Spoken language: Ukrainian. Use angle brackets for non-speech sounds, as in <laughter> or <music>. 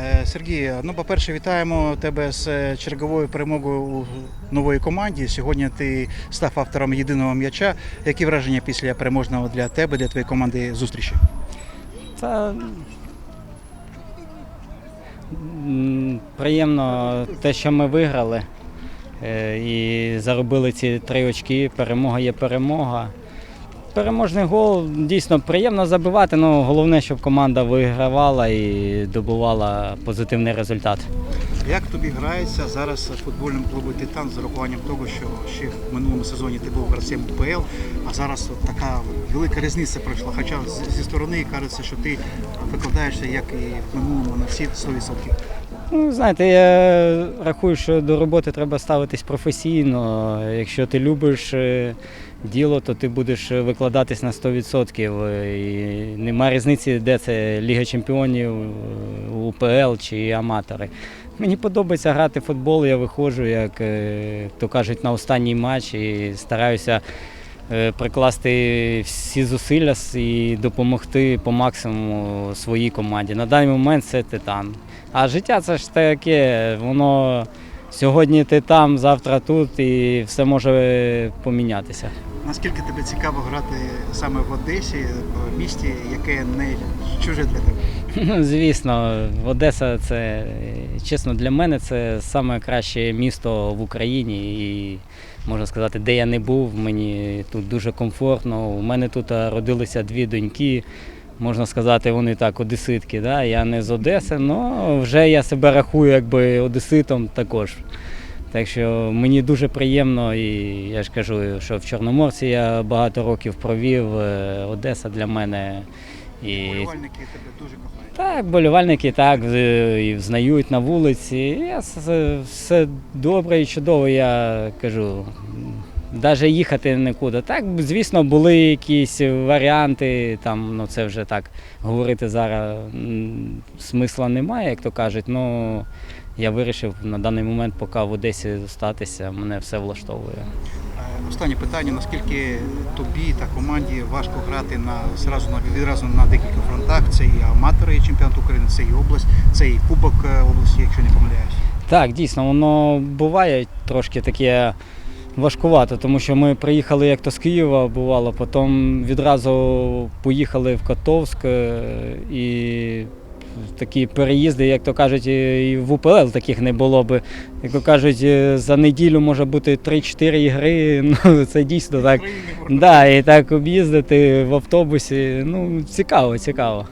Е, Сергій, ну по-перше, вітаємо тебе з е, черговою перемогою у нової команді. Сьогодні ти став автором єдиного м'яча. Які враження після переможного для тебе, для твоєї команди зустрічі? Та приємно те, що ми виграли е, і заробили ці три очки. Перемога є перемога. Переможний гол дійсно приємно забивати, але головне, щоб команда вигравала і добувала позитивний результат. Як тобі грається зараз в футбольному клубі Титан з урахуванням того, що ще в минулому сезоні ти був гравцем УПЛ, а зараз от така велика різниця пройшла. Хоча зі сторони кажеться, що ти викладаєшся як і в минулому на всі 100%. Ну, знаєте, я рахую, що до роботи треба ставитись професійно. Якщо ти любиш е, діло, то ти будеш викладатись на 100%. е, І нема різниці, де це Ліга Чемпіонів, е, УПЛ чи аматори. Мені подобається грати в футбол, я виходжу, як то кажуть, на останній матч і стараюся прикласти всі зусилля і допомогти по максимуму своїй команді. На даний момент це титан. А життя це ж таке, воно сьогодні ти там, завтра тут, і все може помінятися. Наскільки тобі цікаво грати саме в Одесі, в місті, яке не чуже для тебе? Ну, <laughs> Звісно, Одеса це чесно для мене це саме краще місто в Україні. І можна сказати, де я не був, мені тут дуже комфортно. У мене тут родилися дві доньки. Можна сказати, вони так одеситки. Да? Я не з Одеси, але вже я себе рахую якби одеситом також. Так що мені дуже приємно, і я ж кажу, що в Чорноморці я багато років провів. е, Одеса для мене. І Болівальники тебе дуже кохають. так, болівальники так і взнають на вулиці. Я все добре і чудово, я кажу. Навіть їхати нікуди. Так, звісно, були якісь варіанти, там, ну це вже так говорити зараз смисла немає, як то кажуть. Ну я вирішив на даний момент, поки в Одесі зостатися, мене все влаштовує. Е, Останнє питання: наскільки тобі та команді важко грати на зразу на відразу на декілька фронтах? Це і аматори і чемпіонат України, це і область, це і Кубок е, області, якщо не помиляюсь. Так, дійсно, воно буває трошки таке важкувато, тому що ми приїхали як то з Києва, бувало, потім відразу поїхали в Котовськ е, і такі переїзди, як то кажуть, і в УПЛ таких не було би. Як то кажуть, е, за неділю може бути 3-4 ігри. <laughs> Ну, це дійсно так. Да, і так об'їздити в автобусі. Ну, цікаво, цікаво.